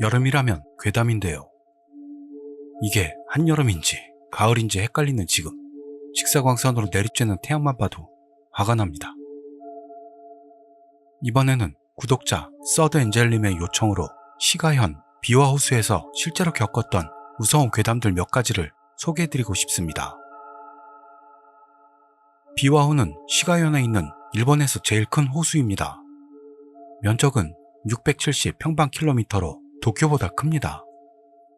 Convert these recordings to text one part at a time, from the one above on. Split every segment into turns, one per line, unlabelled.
여름이라면 괴담인데요. 이게 한여름인지 가을인지 헷갈리는 지금 직사광선으로 내리쬐는 태양만 봐도 화가 납니다. 이번에는 구독자 서드 엔젤님의 요청으로 시가현 비와 호수에서 실제로 겪었던 무서운 괴담들 몇 가지를 소개해드리고 싶습니다. 비와호는 시가현에 있는 일본에서 제일 큰 호수입니다. 면적은 670 평방킬로미터로 도쿄보다 큽니다.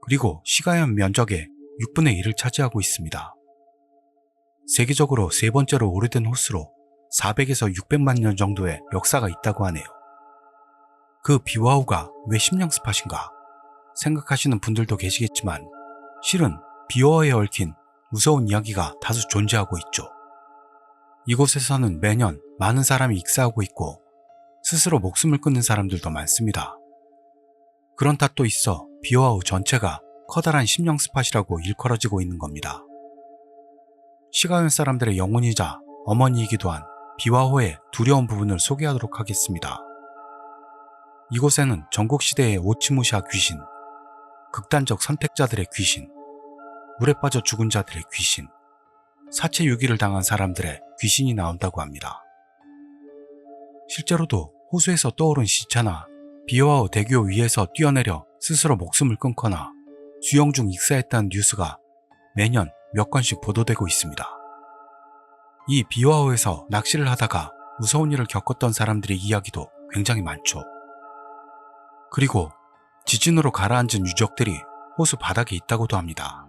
그리고 시가현 면적의 6분의 1을 차지하고 있습니다. 세계적으로 세 번째로 오래된 호수로 400에서 600만 년 정도의 역사가 있다고 하네요. 그 비와호가 왜 심령 스팟인가 생각하시는 분들도 계시겠지만 실은 비와호에 얽힌 무서운 이야기가 다수 존재하고 있죠. 이곳에서는 매년 많은 사람이 익사하고 있고 스스로 목숨을 끊는 사람들도 많습니다. 그런 탓도 있어 비와호 전체가 커다란 심령 스팟이라고 일컬어지고 있는 겁니다. 시가현 사람들의 영혼이자 어머니이기도 한 비와호의 두려운 부분을 소개하도록 하겠습니다. 이곳에는 전국시대의 오치무시아 귀신, 극단적 선택자들의 귀신, 물에 빠져 죽은 자들의 귀신, 사체 유기를 당한 사람들의 귀신이 나온다고 합니다. 실제로도 호수에서 떠오른 시체나 비와호 대교 위에서 뛰어내려 스스로 목숨을 끊거나 수영 중 익사했다는 뉴스가 매년 몇 건씩 보도되고 있습니다. 이 비와호에서 낚시를 하다가 무서운 일을 겪었던 사람들의 이야기도 굉장히 많죠. 그리고 지진으로 가라앉은 유적들이 호수 바닥에 있다고도 합니다.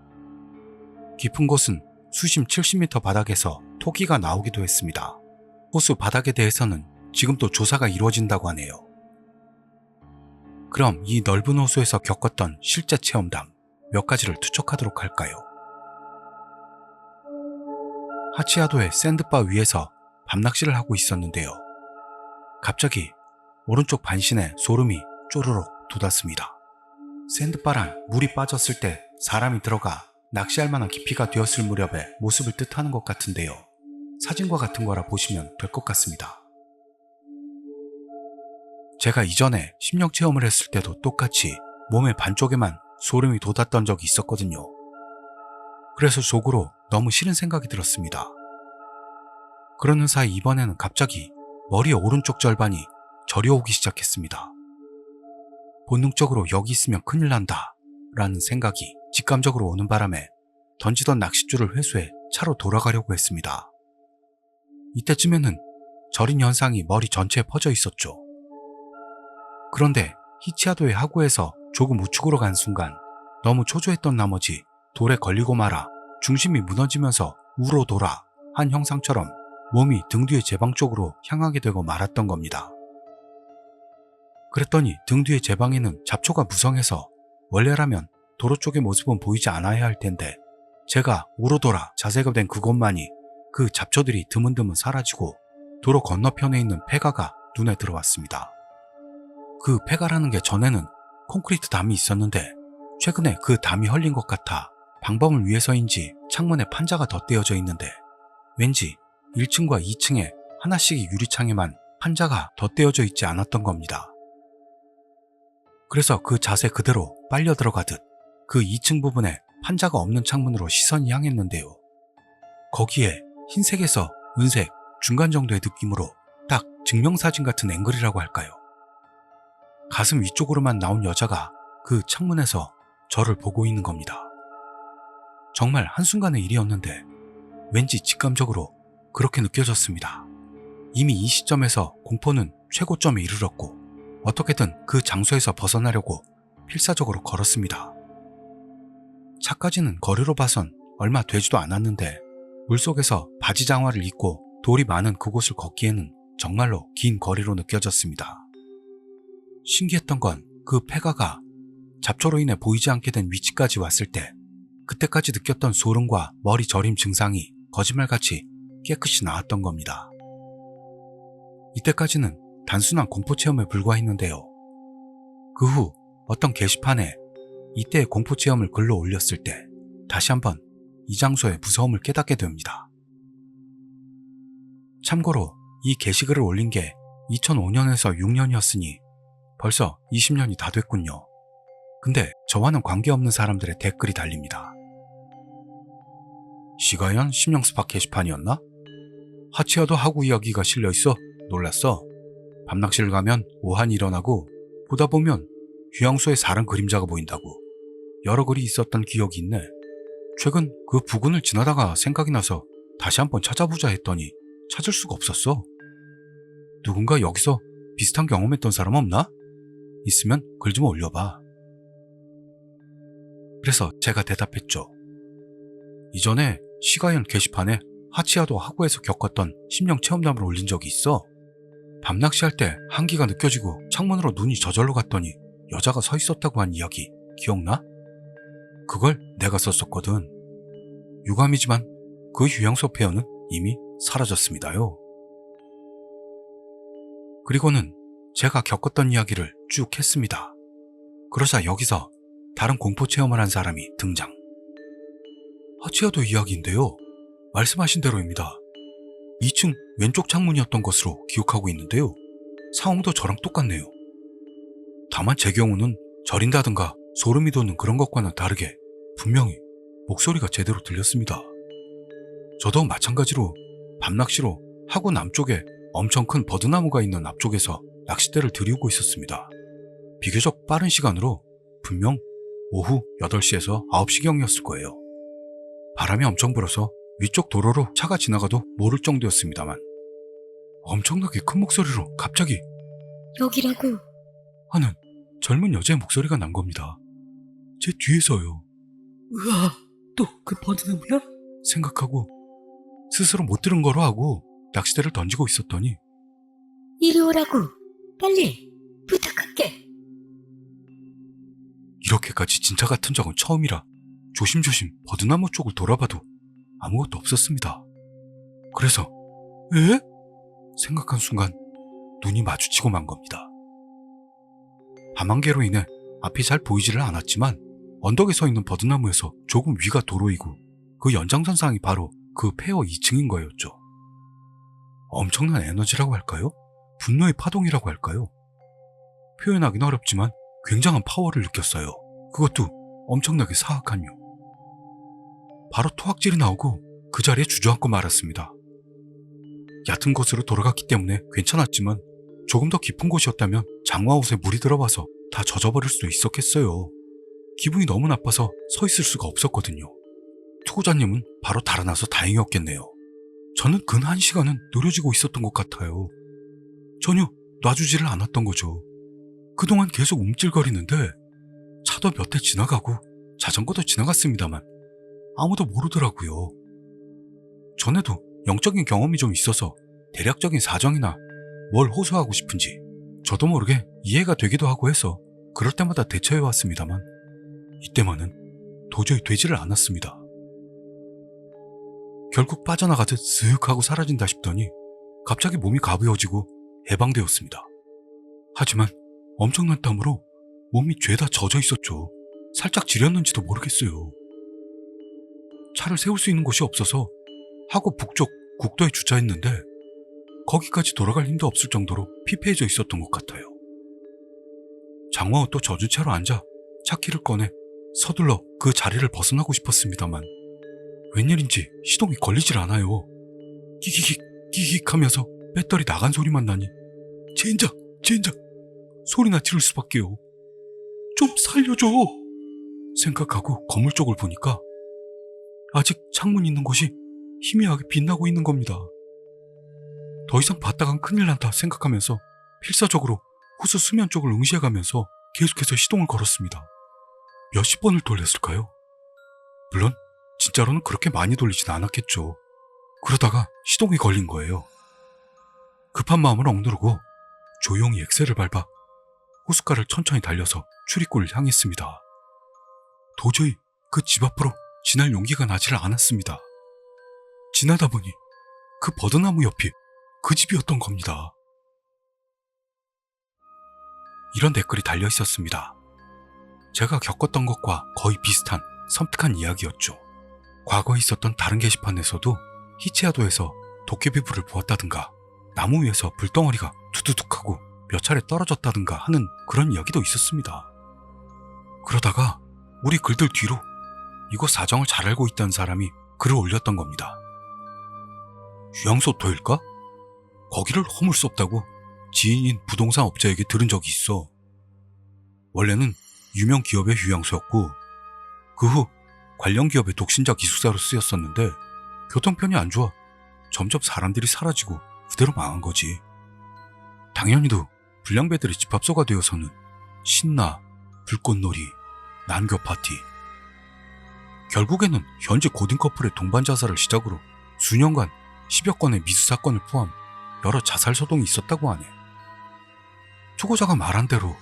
깊은 곳은 수심 70m 바닥에서 토기가 나오기도 했습니다. 호수 바닥에 대해서는 지금도 조사가 이루어진다고 하네요. 그럼 이 넓은 호수에서 겪었던 실제 체험담 몇 가지를 투척하도록 할까요? 하치야도의 샌드바 위에서 밤낚시를 하고 있었는데요. 갑자기 오른쪽 반신에 소름이 쪼르륵 돋았습니다. 샌드바란 물이 빠졌을 때 사람이 들어가 낚시할 만한 깊이가 되었을 무렵의 모습을 뜻하는 것 같은데요. 사진과 같은 거라 보시면 될 것 같습니다. 제가 이전에 심령 체험을 했을 때도 똑같이 몸의 반쪽에만 소름이 돋았던 적이 있었거든요. 그래서 속으로 너무 싫은 생각이 들었습니다. 그러는 사이 이번에는 갑자기 머리의 오른쪽 절반이 저려오기 시작했습니다. 본능적으로 여기 있으면 큰일 난다 라는 생각이 직감적으로 오는 바람에 던지던 낚싯줄을 회수해 차로 돌아가려고 했습니다. 이때쯤에는 절인 현상이 머리 전체에 퍼져 있었죠. 그런데 히치하도의 하구에서 조금 우측으로 간 순간 너무 초조했던 나머지 돌에 걸리고 말아 중심이 무너지면서 우로 돌아 한 형상처럼 몸이 등 뒤의 제방 쪽으로 향하게 되고 말았던 겁니다. 그랬더니 등 뒤의 제방에는 잡초가 무성해서 원래라면 도로 쪽의 모습은 보이지 않아야 할 텐데 제가 우로 돌아 자세가 된 그곳만이 그 잡초들이 드문드문 사라지고 도로 건너편에 있는 폐가가 눈에 들어왔습니다. 그 폐가라는 게 전에는 콘크리트 담이 있었는데 최근에 그 담이 헐린 것 같아 방범을 위해서인지 창문에 판자가 덧대어져 있는데 왠지 1층과 2층에 하나씩의 유리창에만 판자가 덧대어져 있지 않았던 겁니다. 그래서 그 자세 그대로 빨려 들어가듯 그 2층 부분에 판자가 없는 창문으로 시선이 향했는데요. 거기에 흰색에서 은색 중간 정도의 느낌으로 딱 증명사진 같은 앵글이라고 할까요? 가슴 위쪽으로만 나온 여자가 그 창문에서 저를 보고 있는 겁니다. 정말 한순간의 일이었는데 왠지 직감적으로 그렇게 느껴졌습니다. 이미 이 시점에서 공포는 최고점에 이르렀고 어떻게든 그 장소에서 벗어나려고 필사적으로 걸었습니다. 차까지는 거리로 봐선 얼마 되지도 않았는데 물속에서 바지 장화를 입고 돌이 많은 그곳을 걷기에는 정말로 긴 거리로 느껴졌습니다. 신기했던 건 그 폐가가 잡초로 인해 보이지 않게 된 위치까지 왔을 때 그때까지 느꼈던 소름과 머리 저림 증상이 거짓말같이 깨끗이 나았던 겁니다. 이때까지는 단순한 공포 체험에 불과했는데요. 그 후 어떤 게시판에 이때의 공포 체험을 글로 올렸을 때 다시 한번 이 장소의 무서움을 깨닫게 됩니다. 참고로 이 게시글을 올린 게 2005년에서 6년이었으니 벌써 20년이 다 됐군요. 근데 저와는 관계없는 사람들의 댓글이 달립니다. 시가연 심령스파 게시판이었나? 하치와도 하구 이야기가 실려있어 놀랐어. 밤낚시를 가면 오한이 일어나고 보다 보면 휴양소에 사람 그림자가 보인다고 여러 글이 있었던 기억이 있네. 최근 그 부근을 지나다가 생각이 나서 다시 한번 찾아보자 했더니 찾을 수가 없었어. 누군가 여기서 비슷한 경험했던 사람 없나? 있으면 글 좀 올려봐. 그래서 제가 대답했죠. 이전에 시가연 게시판에 하치아도 하구에서 겪었던 심령 체험담을 올린 적이 있어. 밤낚시할 때 한기가 느껴지고 창문으로 눈이 저절로 갔더니 여자가 서 있었다고 한 이야기 기억나? 그걸 내가 썼었거든. 유감이지만 그 휴양소 폐허는 이미 사라졌습니다요. 그리고는 제가 겪었던 이야기를 쭉 했습니다. 그러자 여기서 다른 공포 체험을 한 사람이 등장. 하치아도 이야기인데요. 말씀하신 대로입니다. 2층 왼쪽 창문이었던 것으로 기억하고 있는데요. 상황도 저랑 똑같네요. 다만 제 경우는 절인다든가 소름이 돋는 그런 것과는 다르게 분명히 목소리가 제대로 들렸습니다. 저도 마찬가지로 밤낚시로 하구 남쪽에 엄청 큰 버드나무가 있는 앞쪽에서 낚싯대를 들이우고 있었습니다. 비교적 빠른 시간으로 분명 오후 8시에서 9시경이었을 거예요. 바람이 엄청 불어서 위쪽 도로로 차가 지나가도 모를 정도였습니다만 엄청나게 큰 목소리로 갑자기
여기라고.
하는 젊은 여자의 목소리가 난 겁니다. 제 뒤에서요.
우와, 또그 버드나무야?
생각하고 스스로 못 들은 거로 하고 낚싯대를 던지고 있었더니
이리 오라고. 빨리. 부탁할게.
이렇게까지 진짜 같은 적은 처음이라 조심조심 버드나무 쪽을 돌아봐도 아무것도 없었습니다. 그래서 에? 생각한 순간 눈이 마주치고 만 겁니다. 밤안개로 인해 앞이 잘 보이지를 않았지만 언덕에 서 있는 버드나무에서 조금 위가 도로이고 그 연장선상이 바로 그 폐허 2층인 거였죠. 엄청난 에너지라고 할까요? 분노의 파동이라고 할까요? 표현하기는 어렵지만 굉장한 파워를 느꼈어요. 그것도 엄청나게 사악한 요. 바로 토악질이 나오고 그 자리에 주저앉고 말았습니다. 얕은 곳으로 돌아갔기 때문에 괜찮았지만 조금 더 깊은 곳이었다면 장화 옷에 물이 들어와서 다 젖어버릴 수도 있었겠어요. 기분이 너무 나빠서 서 있을 수가 없었거든요. 투고자님은 바로 달아나서 다행이었겠네요. 저는 근 한 시간은 느려지고 있었던 것 같아요. 전혀 놔주지를 않았던 거죠. 그동안 계속 움찔거리는데 차도 몇 대 지나가고 자전거도 지나갔습니다만 아무도 모르더라고요. 전에도 영적인 경험이 좀 있어서 대략적인 사정이나 뭘 호소하고 싶은지 저도 모르게 이해가 되기도 하고 해서 그럴 때마다 대처해 왔습니다만 이때만은 도저히 되지를 않았습니다. 결국 빠져나가듯 쓱 하고 사라진다 싶더니 갑자기 몸이 가벼워지고 해방되었습니다. 하지만 엄청난 땀으로 몸이 죄다 젖어 있었죠. 살짝 지렸는지도 모르겠어요. 차를 세울 수 있는 곳이 없어서 하고 북쪽 국도에 주차했는데 거기까지 돌아갈 힘도 없을 정도로 피폐해져 있었던 것 같아요. 장화옷도 젖은 채로 앉아 차키를 꺼내 서둘러 그 자리를 벗어나고 싶었습니다만 웬일인지 시동이 걸리질 않아요. 끼기익 끼익 하면서 배터리 나간 소리만 나니 젠장 젠장 소리나 지를 수밖에요. 좀 살려줘 생각하고 건물 쪽을 보니까 아직 창문 있는 곳이 희미하게 빛나고 있는 겁니다. 더 이상 봤다간 큰일 난다 생각하면서 필사적으로 호수 수면 쪽을 응시해가면서 계속해서 시동을 걸었습니다. 몇십 번을 돌렸을까요? 물론 진짜로는 그렇게 많이 돌리진 않았겠죠. 그러다가 시동이 걸린 거예요. 급한 마음을 억누르고 조용히 엑셀을 밟아 호숫가를 천천히 달려서 출입구를 향했습니다. 도저히 그 집 앞으로 지날 용기가 나지를 않았습니다. 지나다 보니 그 버드나무 옆이 그 집이었던 겁니다. 이런 댓글이 달려 있었습니다. 제가 겪었던 것과 거의 비슷한 섬뜩한 이야기였죠. 과거에 있었던 다른 게시판에서도 히치아도에서 도깨비불을 보았다든가 나무 위에서 불덩어리가 두두둑 하고 몇 차례 떨어졌다든가 하는 그런 이야기도 있었습니다. 그러다가 우리 글들 뒤로 이곳 사정을 잘 알고 있다는 사람이 글을 올렸던 겁니다. 휴양소토일까? 거기를 허물 수 없다고 지인인 부동산 업자에게 들은 적이 있어. 원래는 유명 기업의 휴양소였고 그 후 관련 기업의 독신자 기숙사로 쓰였었는데 교통편이 안 좋아 점점 사람들이 사라지고 그대로 망한 거지. 당연히도 불량배들의 집합소가 되어서는 신나, 불꽃놀이, 난교 파티. 결국에는 현재 고딩 커플의 동반 자살을 시작으로 수년간 10여 건의 미수 사건을 포함 여러 자살 소동이 있었다고 하네. 투고자가 말한 대로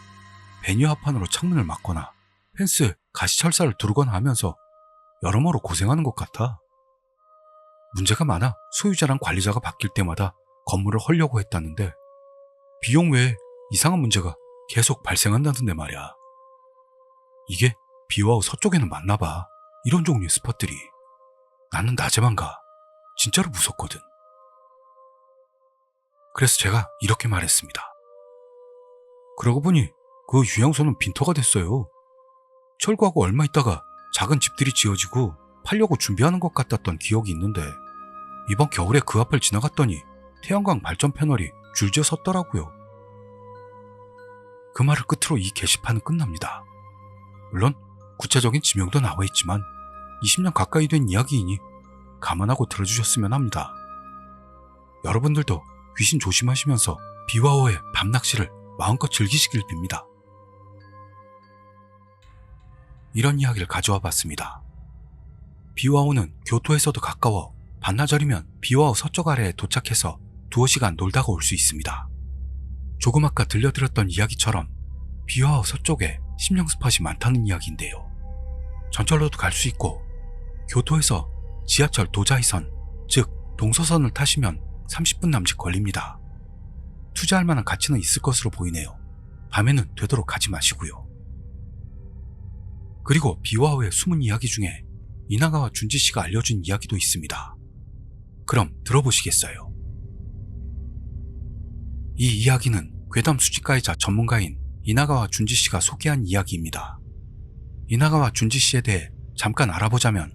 베니어 합판으로 창문을 막거나 펜스에 가시철사를 두르거나 하면서 여러모로 고생하는 것 같아. 문제가 많아 소유자랑 관리자가 바뀔 때마다 건물을 헐려고 했다는데 비용 외에 이상한 문제가 계속 발생한다던데 말이야. 이게 비와우 서쪽에는 많나 봐. 이런 종류의 스팟들이. 나는 낮에만 가. 진짜로 무섭거든. 그래서 제가 이렇게 말했습니다. 그러고 보니 그 유양소는 빈터가 됐어요. 철거하고 얼마 있다가 작은 집들이 지어지고 팔려고 준비하는 것 같았던 기억이 있는데 이번 겨울에 그 앞을 지나갔더니 태양광 발전 패널이 줄지어 섰더라고요. 그 말을 끝으로 이 게시판은 끝납니다. 물론 구체적인 지명도 나와 있지만 20년 가까이 된 이야기이니 감안하고 들어주셨으면 합니다. 여러분들도 귀신 조심하시면서 비와호의 밤낚시를 마음껏 즐기시길 빕니다. 이런 이야기를 가져와 봤습니다. 비와호는 교토에서도 가까워 반나절이면 비와호 서쪽 아래에 도착해서 두어 시간 놀다가 올 수 있습니다. 조금 아까 들려드렸던 이야기처럼 비와호 서쪽에 심령 스팟이 많다는 이야기인데요. 전철로도 갈 수 있고 교토에서 지하철 도자이선, 즉 동서선을 타시면 30분 남짓 걸립니다. 투자할 만한 가치는 있을 것으로 보이네요. 밤에는 되도록 가지 마시고요. 그리고 비와호의 숨은 이야기 중에 이나가와 준지 씨가 알려준 이야기도 있습니다. 그럼 들어보시겠어요? 이 이야기는 괴담 수집가이자 전문가인 이나가와 준지 씨가 소개한 이야기입니다. 이나가와 준지 씨에 대해 잠깐 알아보자면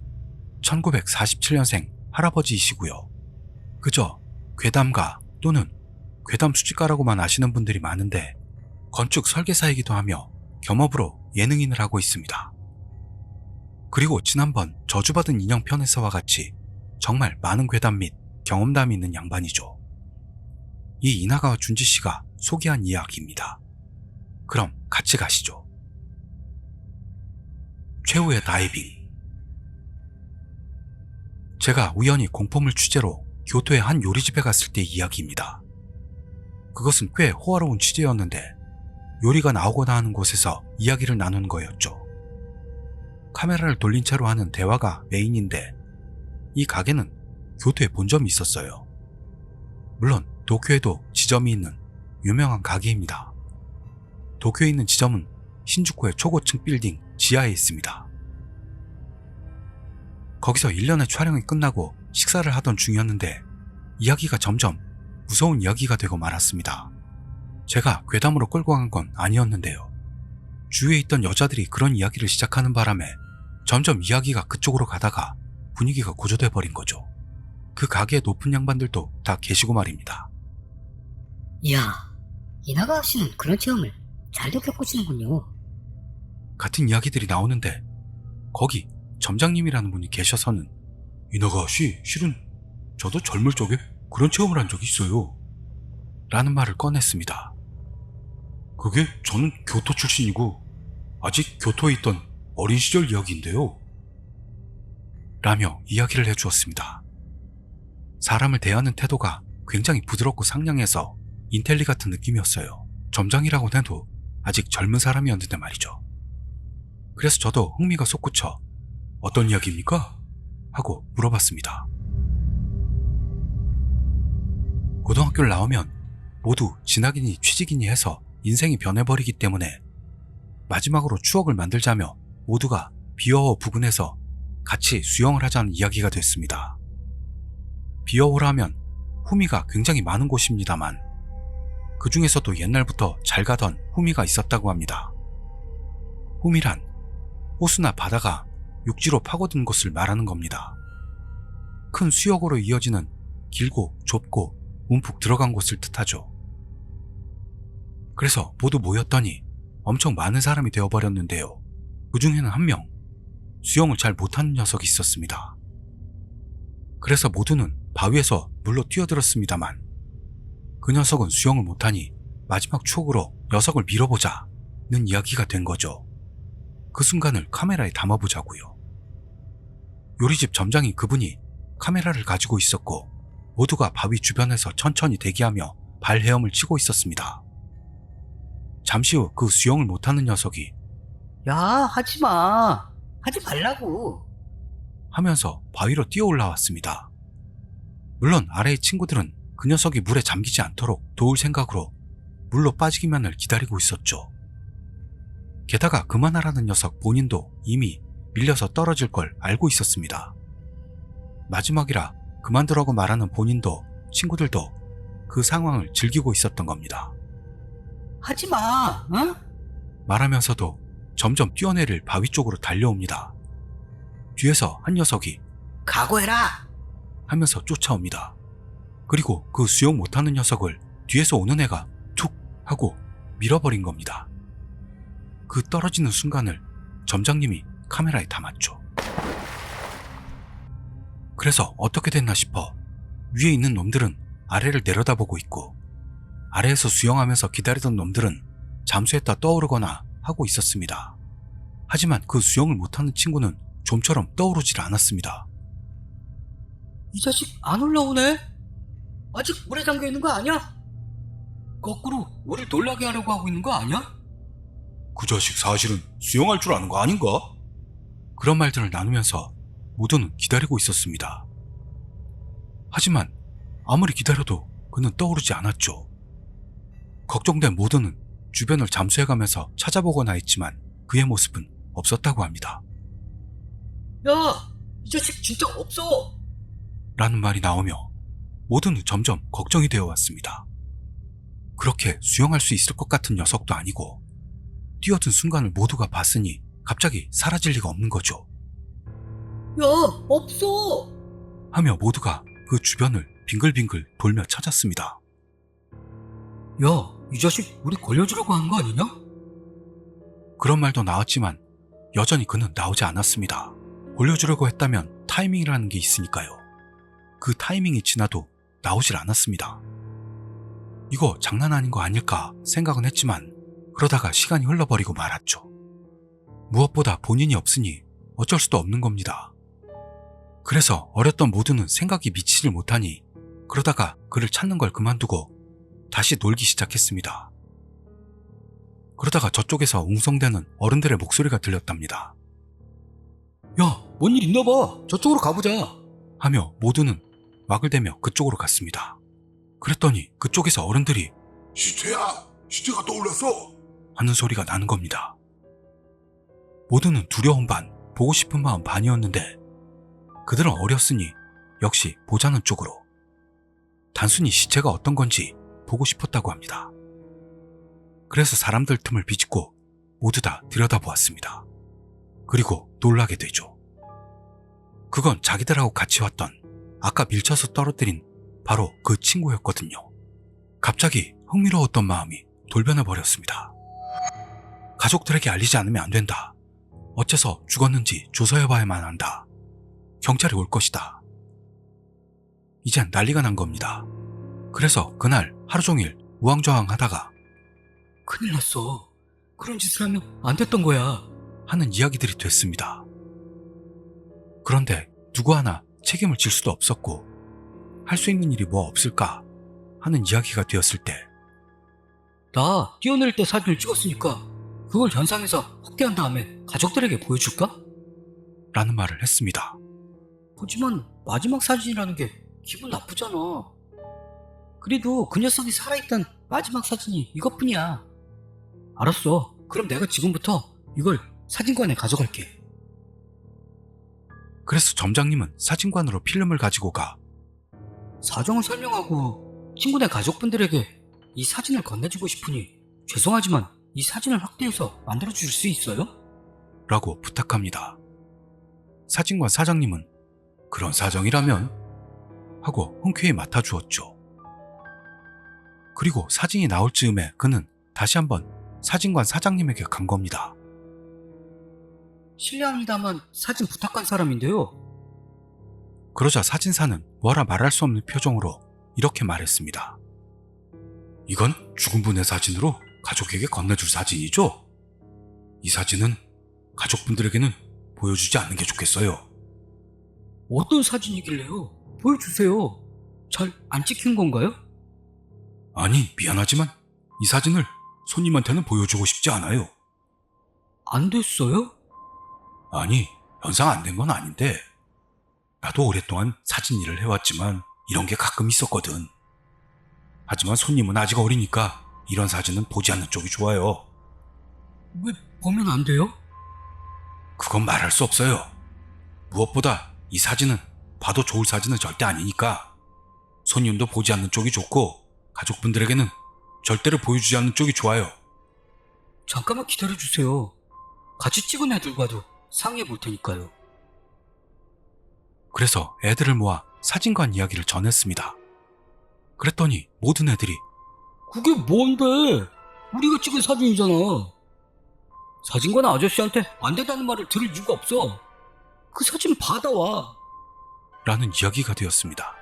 1947년생 할아버지이시고요. 그저 괴담가 또는 괴담 수집가라고만 아시는 분들이 많은데 건축 설계사이기도 하며 겸업으로 예능인을 하고 있습니다. 그리고 지난번 저주받은 인형 편에서와 같이 정말 많은 괴담 및 경험담이 있는 양반이죠. 이 이나가와 준지 씨가 소개한 이야기입니다. 그럼 같이 가시죠. 최후의 다이빙. 제가 우연히 공포물 취재로 교토의 한 요리집에 갔을 때 이야기입니다. 그것은 꽤 호화로운 취재였는데 요리가 나오거나 하는 곳에서 이야기를 나누는 거였죠. 카메라를 돌린 채로 하는 대화가 메인인데 이 가게는 교토에 본점이 있었어요. 물론 도쿄에도 지점이 있는 유명한 가게입니다. 도쿄에 있는 지점은 신주쿠의 초고층 빌딩 지하에 있습니다. 거기서 1년의 촬영이 끝나고 식사를 하던 중이었는데 이야기가 점점 무서운 이야기가 되고 말았습니다. 제가 괴담으로 끌고 간 건 아니었는데요. 주위에 있던 여자들이 그런 이야기를 시작하는 바람에 점점 이야기가 그쪽으로 가다가 분위기가 고조돼 버린 거죠. 그 가게의 높은 양반들도 다 계시고 말입니다.
이야, 이나가 씨는 그런 체험을 잘도 겪으시는군요.
같은 이야기들이 나오는데 거기 점장님이라는 분이 계셔서는 이나가 씨 실은 저도 젊을 적에 그런 체험을 한 적이 있어요. 라는 말을 꺼냈습니다. 그게 저는 교토 출신이고 아직 교토에 있던 어린 시절 이야기인데요. 라며 이야기를 해주었습니다. 사람을 대하는 태도가 굉장히 부드럽고 상냥해서 인텔리 같은 느낌이었어요. 점장이라고 해도 아직 젊은 사람이었는데 말이죠. 그래서 저도 흥미가 솟구쳐 어떤 이야기입니까? 하고 물어봤습니다. 고등학교를 나오면 모두 진학이니 취직이니 해서 인생이 변해버리기 때문에 마지막으로 추억을 만들자며 모두가 비어호 부근에서 같이 수영을 하자는 이야기가 됐습니다. 비어호라 하면 후미가 굉장히 많은 곳입니다만 그 중에서도 옛날부터 잘 가던 후미가 있었다고 합니다. 후미란 호수나 바다가 육지로 파고든 곳을 말하는 겁니다. 큰 수역으로 이어지는 길고 좁고 움푹 들어간 곳을 뜻하죠. 그래서 모두 모였더니 엄청 많은 사람이 되어버렸는데요. 그 중에는 한 명, 수영을 잘 못하는 녀석이 있었습니다. 그래서 모두는 바위에서 물로 뛰어들었습니다만 그 녀석은 수영을 못하니 마지막 추억으로 녀석을 밀어보자는 이야기가 된 거죠. 그 순간을 카메라에 담아보자고요. 요리집 점장인 그분이 카메라를 가지고 있었고 모두가 바위 주변에서 천천히 대기하며 발 헤엄을 치고 있었습니다. 잠시 후 그 수영을 못하는 녀석이
야, 하지 마. 하지 말라고.
하면서 바위로 뛰어 올라왔습니다. 물론 아래의 친구들은 그 녀석이 물에 잠기지 않도록 도울 생각으로 물로 빠지기만을 기다리고 있었죠. 게다가 그만하라는 녀석 본인도 이미 밀려서 떨어질 걸 알고 있었습니다. 마지막이라 그만두라고 말하는 본인도 친구들도 그 상황을 즐기고 있었던 겁니다.
하지 마. 응?
말하면서도 점점 뛰어내릴 바위 쪽으로 달려옵니다. 뒤에서 한 녀석이
각오해라.
하면서 쫓아옵니다. 그리고 그 수영 못하는 녀석을 뒤에서 오는 애가 툭 하고 밀어버린 겁니다. 그 떨어지는 순간을 점장님이 카메라에 담았죠. 그래서 어떻게 됐나 싶어 위에 있는 놈들은 아래를 내려다보고 있고 아래에서 수영하면서 기다리던 놈들은 잠수했다 떠오르거나 하고 있었습니다. 하지만 그 수영을 못하는 친구는 좀처럼 떠오르질 않았습니다.
이 자식 안 올라오네? 아직 물에 잠겨 있는 거 아니야? 거꾸로 우리 놀라게 하려고 하고 있는 거 아니야?
그 자식 사실은 수영할 줄 아는 거 아닌가? 그런 말들을 나누면서 모두는 기다리고 있었습니다. 하지만 아무리 기다려도 그는 떠오르지 않았죠. 걱정된 모두는 주변을 잠수해가면서 찾아보거나 했지만 그의 모습은 없었다고 합니다.
야, 이 자식 진짜 없어.
라는 말이 나오며 모두는 점점 걱정이 되어 왔습니다. 그렇게 수영할 수 있을 것 같은 녀석도 아니고 뛰어든 순간을 모두가 봤으니 갑자기 사라질 리가 없는 거죠.
야, 없어.
하며 모두가 그 주변을 빙글빙글 돌며 찾았습니다.
야, 이 자식 우리 걸려주려고 하는 거 아니냐?
그런 말도 나왔지만 여전히 그는 나오지 않았습니다. 올려주려고 했다면 타이밍이라는 게 있으니까요. 그 타이밍이 지나도 나오질 않았습니다. 이거 장난 아닌 거 아닐까 생각은 했지만 그러다가 시간이 흘러버리고 말았죠. 무엇보다 본인이 없으니 어쩔 수도 없는 겁니다. 그래서 어렸던 모두는 생각이 미치질 못하니 그러다가 그를 찾는 걸 그만두고 다시 놀기 시작했습니다. 그러다가 저쪽에서 웅성대는 어른들의 목소리가 들렸답니다.
야, 뭔 일 있나 봐. 저쪽으로 가보자.
하며 모두는 막을 대며 그쪽으로 갔습니다. 그랬더니 그쪽에서 어른들이
시체야, 시체가 떠올랐어.
하는 소리가 나는 겁니다. 모두는 두려운 반, 보고 싶은 마음 반이었는데 그들은 어렸으니 역시 보자는 쪽으로 단순히 시체가 어떤 건지 보고 싶었다고 합니다. 그래서 사람들 틈을 비집고 모두 다 들여다보았습니다. 그리고 놀라게 되죠. 그건 자기들하고 같이 왔던 아까 밀쳐서 떨어뜨린 바로 그 친구였거든요. 갑자기 흥미로웠던 마음이 돌변해 버렸습니다. 가족들에게 알리지 않으면 안 된다. 어째서 죽었는지 조사해봐야만 한다. 경찰이 올 것이다. 이젠 난리가 난 겁니다. 그래서 그날 하루 종일 우왕좌왕 하다가
큰일 났어. 그런 짓을 하면 안 됐던 거야.
하는 이야기들이 됐습니다. 그런데 누구 하나 책임을 질 수도 없었고 할 수 있는 일이 뭐 없을까 하는 이야기가 되었을 때
나 뛰어내릴 때 사진을 찍었으니까 그걸 현상에서 확대한 다음에 가족들에게 보여줄까?
라는 말을 했습니다.
하지만 마지막 사진이라는 게 기분 나쁘잖아. 그래도 그 녀석이 살아있던 마지막 사진이 이것뿐이야. 알았어. 그럼 내가 지금부터 이걸 사진관에 가져갈게.
그래서 점장님은 사진관으로 필름을 가지고 가
사정을 설명하고 친구네 가족분들에게 이 사진을 건네주고 싶으니 죄송하지만 이 사진을 확대해서 만들어줄 수 있어요?
라고 부탁합니다. 사진관 사장님은 그런 사정이라면 하고 흔쾌히 맡아주었죠. 그리고 사진이 나올 즈음에 그는 다시 한번 사진관 사장님에게 간 겁니다.
실례합니다만 사진 부탁한 사람인데요.
그러자 사진사는 뭐라 말할 수 없는 표정으로 이렇게 말했습니다. 이건 죽은 분의 사진으로 가족에게 건네줄 사진이죠? 이 사진은 가족분들에게는 보여주지 않는 게 좋겠어요.
어떤 사진이길래요? 보여주세요. 잘 안 찍힌 건가요?
아니, 미안하지만 이 사진을 손님한테는 보여주고 싶지 않아요.
안 됐어요?
아니, 현상 안 된 건 아닌데, 나도 오랫동안 사진 일을 해왔지만 이런 게 가끔 있었거든. 하지만 손님은 아직 어리니까 이런 사진은 보지 않는 쪽이 좋아요.
왜 보면 안 돼요?
그건 말할 수 없어요. 무엇보다 이 사진은 봐도 좋을 사진은 절대 아니니까 손님도 보지 않는 쪽이 좋고 가족분들에게는 절대로 보여주지 않는 쪽이 좋아요.
잠깐만 기다려주세요. 같이 찍은 애들과도 상의해 볼 테니까요.
그래서 애들을 모아 사진관 이야기를 전했습니다. 그랬더니 모든 애들이
그게 뭔데? 우리가 찍은 사진이잖아. 사진관 아저씨한테 안 된다는 말을 들을 이유가 없어. 그 사진 받아와.
라는 이야기가 되었습니다.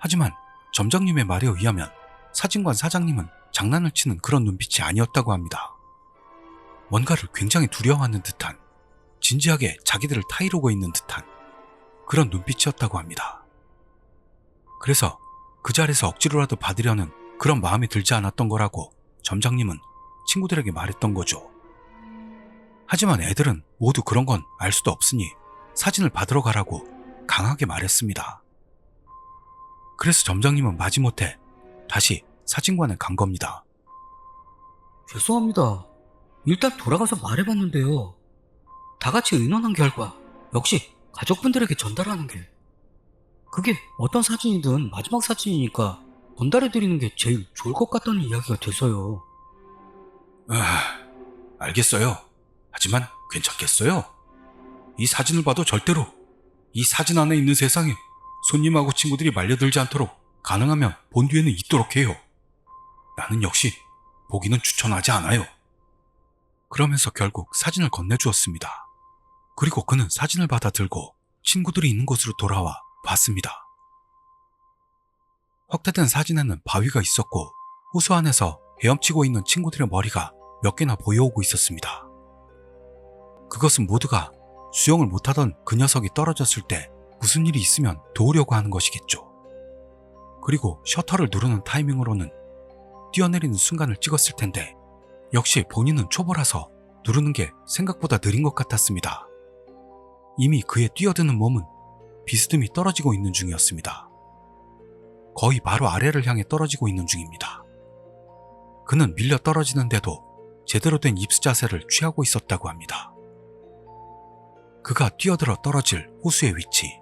하지만 점장님의 말에 의하면 사진관 사장님은 장난을 치는 그런 눈빛이 아니었다고 합니다. 뭔가를 굉장히 두려워하는 듯한 진지하게 자기들을 타이르고 있는 듯한 그런 눈빛이었다고 합니다. 그래서 그 자리에서 억지로라도 받으려는 그런 마음이 들지 않았던 거라고 점장님은 친구들에게 말했던 거죠. 하지만 애들은 모두 그런 건 알 수도 없으니 사진을 받으러 가라고 강하게 말했습니다. 그래서 점장님은 마지못해 다시 사진관에 간 겁니다.
죄송합니다. 일단 돌아가서 말해봤는데요. 다 같이 의논한 결과 역시 가족분들에게 전달하는 게 그게 어떤 사진이든 마지막 사진이니까 전달해드리는 게 제일 좋을 것 같다는 이야기가 돼서요.
아, 알겠어요. 하지만 괜찮겠어요? 이 사진을 봐도 절대로 이 사진 안에 있는 세상에 손님하고 친구들이 말려들지 않도록 가능하면 본 뒤에는 있도록 해요. 나는 역시 보기는 추천하지 않아요. 그러면서 결국 사진을 건네주었습니다. 그리고 그는 사진을 받아 들고 친구들이 있는 곳으로 돌아와 봤습니다. 확대된 사진에는 바위가 있었고 호수 안에서 헤엄치고 있는 친구들의 머리가 몇 개나 보여오고 있었습니다. 그것은 모두가 수영을 못하던 그 녀석이 떨어졌을 때 무슨 일이 있으면 도우려고 하는 것이겠죠. 그리고 셔터를 누르는 타이밍으로는 뛰어내리는 순간을 찍었을 텐데 역시 본인은 초보라서 누르는 게 생각보다 느린 것 같았습니다. 이미 그의 뛰어드는 몸은 비스듬히 떨어지고 있는 중이었습니다. 거의 바로 아래를 향해 떨어지고 있는 중입니다. 그는 밀려 떨어지는데도 제대로 된 입수 자세를 취하고 있었다고 합니다. 그가 뛰어들어 떨어질 호수의 위치.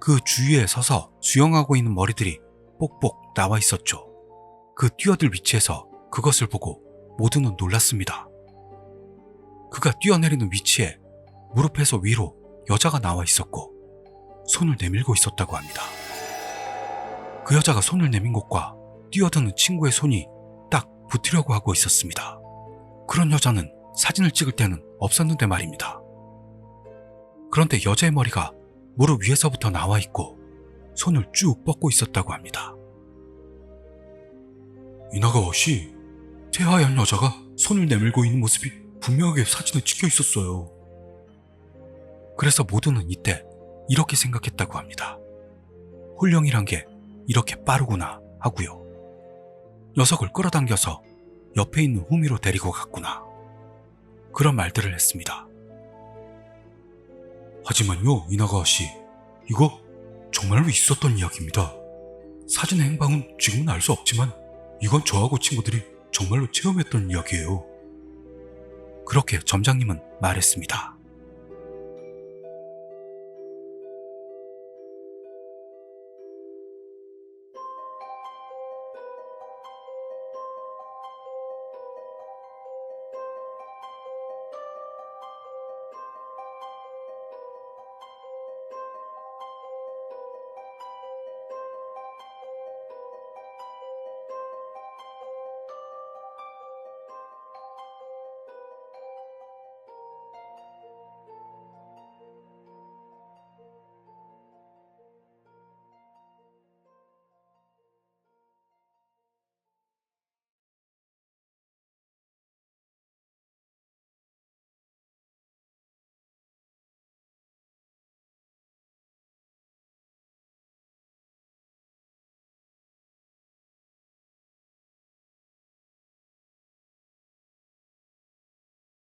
그 주위에 서서 수영하고 있는 머리들이 뽁뽁 나와 있었죠. 그 뛰어들 위치에서 그것을 보고 모두는 놀랐습니다. 그가 뛰어내리는 위치에 무릎에서 위로 여자가 나와 있었고 손을 내밀고 있었다고 합니다. 그 여자가 손을 내민 곳과 뛰어드는 친구의 손이 딱 붙으려고 하고 있었습니다. 그런 여자는 사진을 찍을 때는 없었는데 말입니다. 그런데 여자의 머리가 무릎 위에서부터 나와 있고 손을 쭉 뻗고 있었다고 합니다. 이나가와 씨, 태하얀 여자가 손을 내밀고 있는 모습이 분명하게 사진에 찍혀 있었어요. 그래서 모두는 이때 이렇게 생각했다고 합니다. 홀령이란 게 이렇게 빠르구나 하고요. 녀석을 끌어당겨서 옆에 있는 후미로 데리고 갔구나. 그런 말들을 했습니다. 하지만요, 이나가 씨, 이거 정말로 있었던 이야기입니다. 사진의 행방은 지금은 알 수 없지만 이건 저하고 친구들이 정말로 체험했던 이야기예요. 그렇게 점장님은 말했습니다.